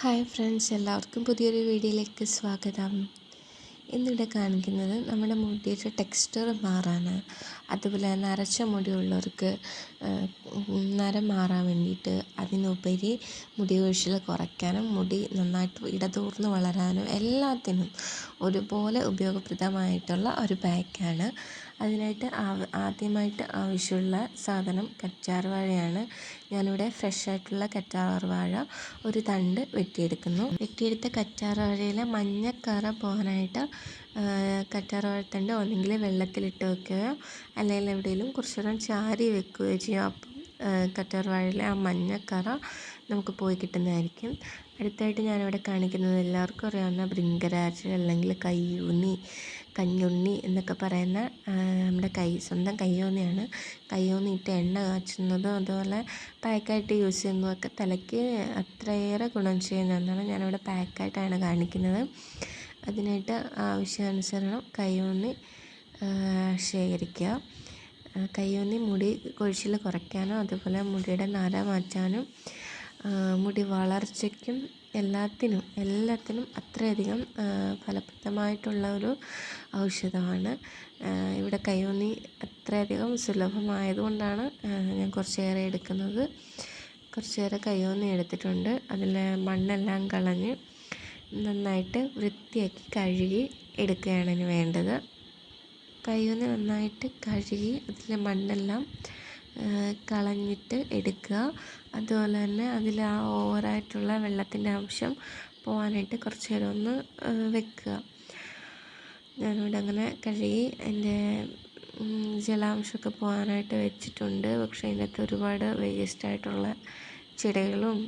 Hi friends എല്ലാവർക്കും പുതിയൊരു വീഡിയോയിലേക്ക് സ്വാഗതം. ഇന്നിവിടെ കാണിക്കുന്നത് നമ്മുടെ മുടിയുടെ ടെക്സ്ചർ മാറാണ് അതുപോലെ നരച്ച മുടിയുള്ളവർക്ക് നരം മാറാൻ വേണ്ടിയിട്ട് അതിനുപരി മുടി കൊഴിച്ചിൽ കുറയ്ക്കാനും മുടി നന്നായിട്ട് ഇടതൂർന്ന് വളരാനും എല്ലാത്തിനും ഒരുപോലെ ഉപയോഗപ്രദമായിട്ടുള്ള ഒരു പാക്കാണ് അതിനായിട്ട് ആദ്യമായിട്ട് ആവശ്യമുള്ള സാധനം കറ്റാർ വാഴയാണ്. ഞാനിവിടെ ഫ്രഷ് ആയിട്ടുള്ള കറ്റാർ വാഴ ഒരു തണ്ട് വെട്ടിയെടുക്കുന്നു. വെട്ടിയെടുത്ത കറ്റാർ വാഴയിലെ മഞ്ഞക്കറ പോകാനായിട്ട് കറ്റാർ വാഴത്തണ്ട് ഒന്നെങ്കിൽ വെള്ളത്തിലിട്ട് വെക്കുകയോ അല്ലെങ്കിൽ എവിടെയെങ്കിലും കുറച്ചു നേരം ചാരി വെക്കുകയോ ചെയ്യുക അപ്പം കറ്റാർ വാഴയിലെ ആ മഞ്ഞക്കറ നമുക്ക് പോയി കിട്ടുന്നതായിരിക്കും. അടുത്തായിട്ട് ഞാനിവിടെ കാണിക്കുന്നത് എല്ലാവർക്കും അറിയാവുന്ന ഭൃങ്കരാജൻ അല്ലെങ്കിൽ കയ്യൂന്നി കഞ്ഞുണ്ണി എന്നൊക്കെ പറയുന്ന നമ്മുടെ കൈ സ്വന്തം കയ്യോന്നിയാണ്. കയ്യോന്നിയിട്ട് എണ്ണ കാച്ചുന്നതും അതുപോലെ പാക്കായിട്ട് യൂസ് ചെയ്യുന്നതൊക്കെ തലയ്ക്ക് അത്രയേറെ ഗുണം ചെയ്യുന്ന ഒന്നാണ് ഞാനിവിടെ പാക്കായിട്ടാണ് കാണിക്കുന്നത്. അതിനായിട്ട് ആവശ്യാനുസരണം കയ്യോന്നി ശേഖരിക്കുക. കയ്യോന്നി മുടി കൊഴിച്ചിൽ കുറയ്ക്കാനും അതുപോലെ മുടിയുടെ നര മാറ്റാനും മുടി വളർച്ചയ്ക്കും എല്ലാത്തിനും എല്ലാത്തിനും അത്രയധികം ഫലപ്രദമായിട്ടുള്ള ഒരു ഔഷധമാണ്. ഇവിടെ കയ്യോന്നി അത്രയധികം സുലഭമായതുകൊണ്ടാണ് ഞാൻ കുറച്ചേറെ എടുക്കുന്നത്. കുറച്ചേറെ കയ്യോന്നി എടുത്തിട്ടുണ്ട്. അതിൽ മണ്ണെല്ലാം കളഞ്ഞ് നന്നായിട്ട് വൃത്തിയാക്കി കഴുകി എടുക്കുകയാണ് വേണ്ടത്. കയ്യോന്നി നന്നായിട്ട് കഴുകി അതിലെ മണ്ണെല്ലാം കളഞ്ഞിട്ട് എടുക്കുക. അതുപോലെ തന്നെ അതിൽ ആ ഓവറായിട്ടുള്ള വെള്ളത്തിന്റെ അംശം പോകാനായിട്ട് കുറച്ച് നേരം ഒന്ന് വെക്കുക. ഞാനിവിടെ അങ്ങനെ കഴുകി എന്റെ ജലാംശമൊക്കെ പോകാനായിട്ട് വെച്ചിട്ടുണ്ട്. പക്ഷേ അതിനകത്ത് ഒരുപാട് വേസ്റ്റായിട്ടുള്ള ചെടികളും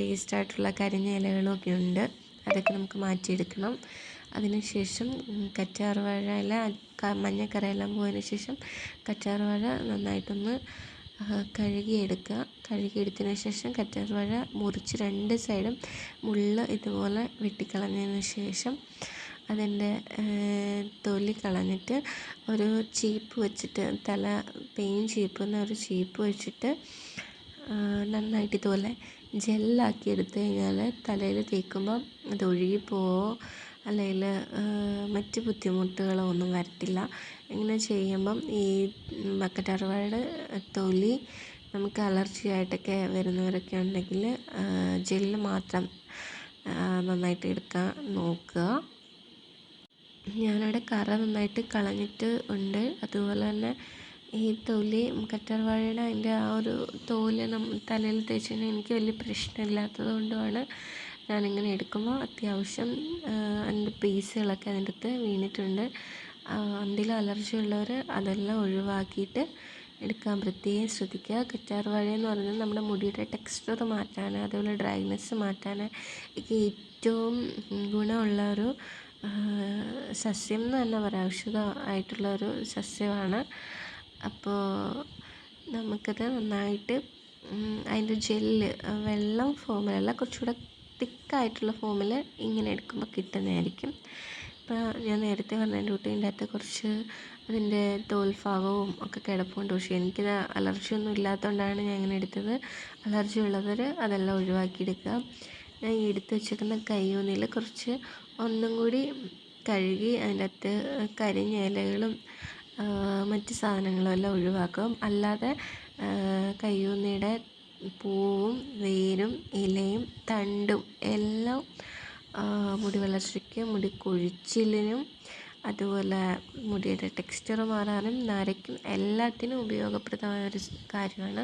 വേസ്റ്റായിട്ടുള്ള കരിഞ്ഞ ഇലകളും ഒക്കെ ഉണ്ട്. അതൊക്കെ നമുക്ക് മാറ്റിയെടുക്കണം. അതിനുശേഷം കറ്റാർവാഴ ഇല മഞ്ഞക്കറയെല്ലാം പോയതിന് ശേഷം കറ്റാർവാഴ നന്നായിട്ടൊന്ന് കഴുകിയെടുക്കുക. കഴുകിയെടുത്തതിന് ശേഷം കറ്റാർവാഴ മുറിച്ച് രണ്ട് സൈഡും മുള്ള് ഇതുപോലെ വെട്ടിക്കളഞ്ഞതിന് ശേഷം അതിന്റെ തൊലി കളഞ്ഞിട്ട് ഒരു ചീപ്പ് വെച്ചിട്ട് തല പെയിൻ ചീപ്പ് എന്ന ഒരു ചീപ്പ് വെച്ചിട്ട് നന്നായിട്ട് ഇതുപോലെ ജെല്ലാക്കി എടുത്തു കഴിഞ്ഞാൽ തലയിൽ തേക്കുമ്പം അത് ഒഴുകിപ്പോവോ അല്ലെങ്കിൽ മറ്റ് ബുദ്ധിമുട്ടുകളോ ഒന്നും വരത്തില്ല. ഇങ്ങനെ ചെയ്യുമ്പം ഈ ബക്കറ്റാർവാഴയുടെ തൊലി നമുക്ക് അലർജി ആയിട്ടൊക്കെ വരുന്നവരൊക്കെ ഉണ്ടെങ്കിൽ ജെല്ല് മാത്രം നന്നായിട്ട് എടുക്കാൻ നോക്കുക. ഞാനവിടെ കറ നന്നായിട്ട് കളഞ്ഞിട്ട് ഉണ്ട്. അതുപോലെ തന്നെ ഈ തൊലി കറ്റാർവാഴയുടെ അതിന്റെ ആ ഒരു തോൽ തലയിൽ തേച്ച് എനിക്ക് വലിയ പ്രശ്നമില്ലാത്തത് കൊണ്ടുമാണ് ഞാനിങ്ങനെ എടുക്കുമ്പോൾ അത്യാവശ്യം അതിന്റെ പീസുകളൊക്കെ അതിന്റെ അകത്ത് വീണിട്ടുണ്ട്. എന്തെങ്കിലും അലർജി ഉള്ളവർ അതെല്ലാം ഒഴിവാക്കിയിട്ട് എടുക്കാൻ പ്രത്യേകം ശ്രദ്ധിക്കുക. കറ്റാർ വാഴ എന്ന് പറയുന്നത് നമ്മുടെ മുടിയുടെ ടെക്സ്ചർ മാറ്റാൻ അതുപോലെ ഡ്രൈനെസ് മാറ്റാൻ ഒക്കെ ഏറ്റവും ഗുണമുള്ള ഒരു സസ്യം എന്ന് തന്നെ പറയാം. ഔഷധമായിട്ടുള്ള ഒരു സസ്യമാണ്. അപ്പോൾ നമുക്കത് നന്നായിട്ട് അതിന്റെ ജെല്ല് വെള്ളം ഫോമിലല്ല കുറച്ചുകൂടെ തിക്കായിട്ടുള്ള ഫോമിൽ ഇങ്ങനെ എടുക്കുമ്പോൾ കിട്ടുന്നതായിരിക്കും. ഇപ്പോൾ ഞാൻ നേരത്തെ പറഞ്ഞതിന്റെ കൂട്ടി അകത്ത് കുറച്ച് അതിന്റെ തോൽഭാഗവും ഒക്കെ കിടപ്പുണ്ട്. പക്ഷേ എനിക്കത് അലർജി ഒന്നും ഇല്ലാത്തതുകൊണ്ടാണ് ഞാൻ ഇങ്ങനെ എടുത്തത്. അലർജി ഉള്ളവർ അതെല്ലാം ഒഴിവാക്കിയെടുക്കുക. ഞാൻ എടുത്ത് വെച്ചേക്കുന്ന കയ്യൂന്നിൽ കുറച്ച് ഒന്നും കൂടി കഴുകി അതിന്റെ അകത്ത് കരിഞ്ഞ ഇലകളും മറ്റ് സാധനങ്ങളും എല്ലാം ഒഴിവാക്കും. അല്ലാതെ കയ്യൂന്നിയുടെ പൂവും വേരും ഇലയും തണ്ടും എല്ലാം മുടി വളർച്ചയ്ക്ക് മുടി കൊഴിച്ചിലിനും അതുപോലെ മുടിയുടെ ടെക്സ്ചർ മാറാനും നരയ്ക്കും എല്ലാത്തിനും ഉപയോഗപ്രദമായ ഒരു കാര്യമാണ്.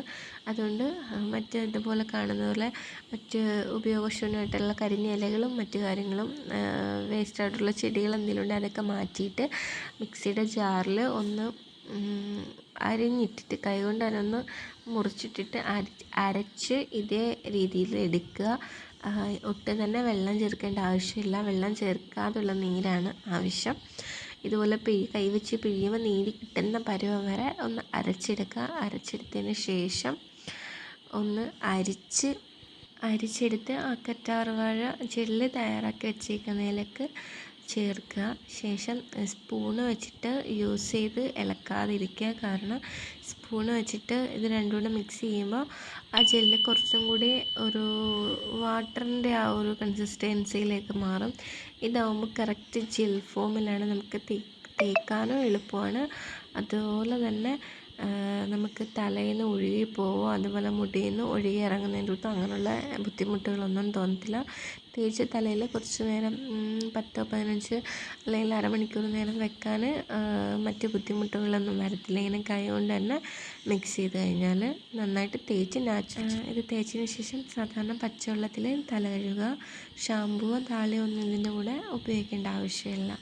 അതുകൊണ്ട് മറ്റ് ഇതുപോലെ കാണുന്ന പോലെ മറ്റ് ഉപയോഗശൂന്യമായിട്ടുള്ള കരിഞ്ഞ ഇലകളും മറ്റു കാര്യങ്ങളും വേസ്റ്റായിട്ടുള്ള ചെടികൾ എന്തെങ്കിലും ഉണ്ടെങ്കിൽ അതൊക്കെ മാറ്റിയിട്ട് മിക്സിയുടെ ജാറിൽ ഒന്ന് അരിഞ്ഞിട്ടിട്ട് കൈകൊണ്ട് അതിനൊന്ന് മുറിച്ചിട്ടിട്ട് അരച്ച് ഇതേ രീതിയിൽ എടുക്കുക. ഒട്ടും തന്നെ വെള്ളം ചേർക്കേണ്ട ആവശ്യമില്ല. വെള്ളം ചേർക്കാതുള്ള നീരാണ് ആവശ്യം. ഇതുപോലെ പിഴി കൈ വെച്ച് പിഴിയുമ്പോൾ നീര് കിട്ടുന്ന പരുവം വരെ ഒന്ന് അരച്ചെടുക്കുക. അരച്ചെടുത്തതിന് ശേഷം ഒന്ന് അരിച്ച് അരിച്ചെടുത്ത് ആ കറ്റാർവാഴ ജെല്ല് തയ്യാറാക്കി വെച്ചേക്കുന്നതിലേക്ക് ചേർക്കുക. ശേഷം സ്പൂണ് വെച്ചിട്ട് യൂസ് ചെയ്ത് ഇളക്കാതിരിക്കുക. കാരണം സ്പൂണ് വെച്ചിട്ട് ഇത് രണ്ടും കൂടെ മിക്സ് ചെയ്യുമ്പോൾ ആ ജെല്ല് കുറച്ചും കൂടി ഒരു വാട്ടറിന്റെ ആ ഒരു കൺസിസ്റ്റൻസിയിലേക്ക് മാറും. ഇതാവുമ്പോൾ കറക്റ്റ് ജെൽ ഫോമിലാണ് നമുക്ക് തേക്കാനും എളുപ്പമാണ്. അതുപോലെ തന്നെ നമുക്ക് തലയിൽ നിന്ന് ഒഴുകി പോവോ അതുപോലെ മുടിയിൽ നിന്ന് ഒഴുകി ഇറങ്ങുന്നതിന്റെ അടുത്തോ അങ്ങനെയുള്ള ബുദ്ധിമുട്ടുകളൊന്നും തോന്നത്തില്ല. തേച്ച് തലയിൽ കുറച്ച് നേരം പത്തോ പതിനഞ്ച് അല്ലെങ്കിൽ അരമണിക്കൂർ നേരം വെക്കാൻ മറ്റ് ബുദ്ധിമുട്ടുകളൊന്നും വരത്തില്ല. ഇങ്ങനെ കൈ കൊണ്ട് തന്നെ മിക്സ് ചെയ്ത് കഴിഞ്ഞാൽ നന്നായിട്ട് തേച്ച് നാച്ചുറൽ ഇത് തേച്ചതിന് ശേഷം സാധാരണ പച്ചവെള്ളത്തിൽ തല കഴുകുക ഷാമ്പുവോ താളിയോ ഒന്നും ഇതിന്റെ കൂടെ ഉപയോഗിക്കേണ്ട ആവശ്യമില്ല.